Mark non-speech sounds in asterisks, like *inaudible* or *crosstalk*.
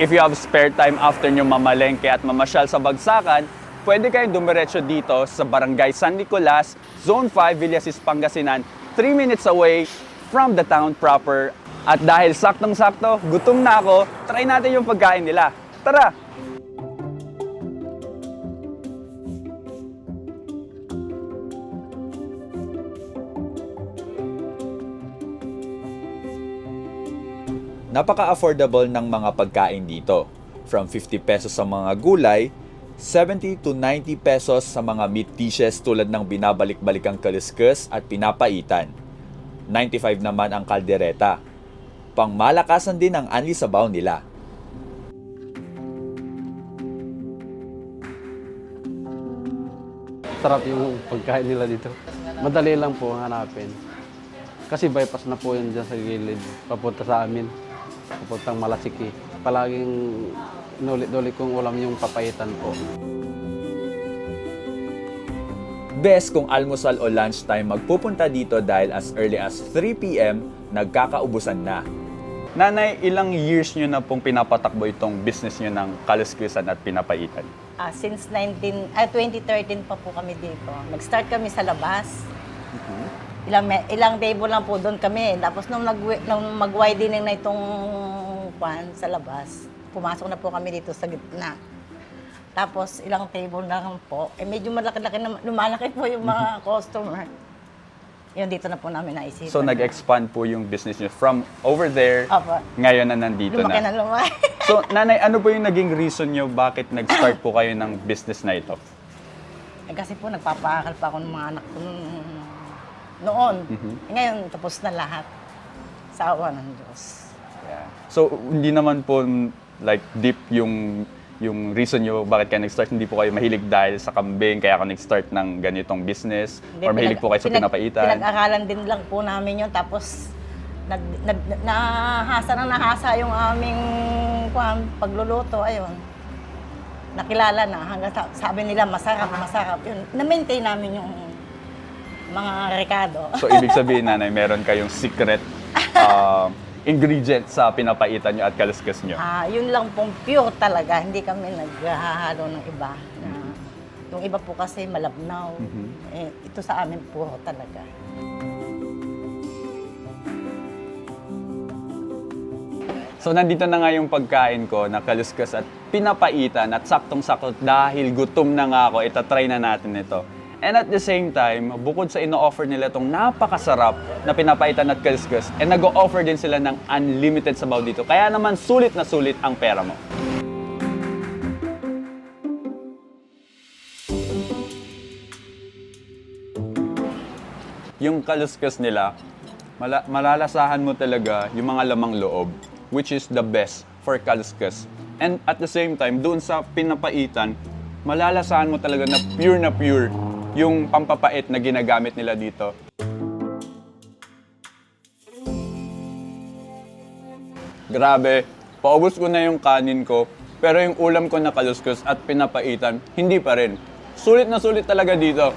If you have spare time after nyo mamalengke at mamasyal sa Bagsakan, pwede kayong dumiretso dito sa Barangay San Nicolas, Zone 5, Villasis, Pangasinan, 3 minutes away from the town proper. At dahil saktong-sakto, gutom na ako, try natin yung pagkain nila. Tara! Napaka-affordable ng mga pagkain dito. From 50 pesos sa mga gulay, 70 to 90 pesos sa mga meat dishes tulad ng binabalik-balikang kaliskus at pinapaitan. 95 naman ang kaldereta. Pangmalakasan din ang anli sabaw nila. Sarap yung pagkain nila dito. Madali lang po hanapin. Kasi bypass na po yun dyan sa gilid. Papunta sa amin. Papuntang Malasiki. Palaging inulit-ulit kong ulam yung papayitan po. Best kung almusal o lunchtime magpupunta dito dahil as early as 3pm, nagkakaubusan na. Nanay, ilang years nyo na pong pinapatakbo itong business nyo ng kaliskusan at pinapaitan? Ah, since 19, ah, 2013 pa po kami dito. Nag-start kami sa labas. Ilang, me- ilang table lang po doon kami. Tapos nung, nag, nung mag-widening na itong kwan sa labas, pumasok na po kami dito sa gitna. Tapos ilang table na lang po. Eh medyo malaki-laki na, lumalaki po yung mga customer. Yun, dito na po namin naisipan. So nag-expand po yung business nyo from over there, Opo. ngayon na nandito Lumaki na. na lumaki. *laughs* So, nanay, ano po yung naging reason nyo bakit nag-start po kayo ng business na ito? Eh, kasi po, nagpapaakal pa ako ng mga anak ko nung- noon. Eh, ngayon, tapos na lahat. Sa awa ng Diyos. Yeah. So, hindi naman po like deep yung yung reason nyo bakit kayo nag-start. Hindi po kayo mahilig dahil sa kambing, kaya ako nag-start ng ganitong business? Hindi, or mahilig pinag- po kayo sa pinag- pinapaitan? Pinag-aralan din lang po namin yun. Tapos, nag, nag, nahasa na nahasa yung aming kwan, pagluluto. Ayun. Nakilala na. Hanggang sa- sabi nila, masarap, masarap. Yun. Na-maintain namin yung mga rekado. So, ibig sabihin, nanay, meron kayong secret *laughs* uh, ingredient sa pinapaitan nyo at kaluskas nyo? Ah, yun lang pong pure talaga. Hindi kami naghahalo ng iba. Na, yung iba po kasi malabnaw. Eh, ito sa amin puro talaga. So nandito na nga yung pagkain ko na kaluskas at pinapaitan at saktong-sakto dahil gutom na nga ako, itatry na natin ito. And at the same time, bukod sa ino-offer nila itong napakasarap na pinapaitan at kaluskas, and nag-o-offer din sila ng unlimited sabaw dito. Kaya naman sulit na sulit ang pera mo. Yung kaluskas nila, mala- malalasahan mo talaga yung mga lamang loob, which is the best for kaluskas. And at the same time, doon sa pinapaitan, malalasahan mo talaga na pure na pure yung pampapait na ginagamit nila dito. Grabe, paubos ko na yung kanin ko, pero yung ulam ko na kaluskus at pinapaitan, hindi pa rin. Sulit na sulit talaga dito.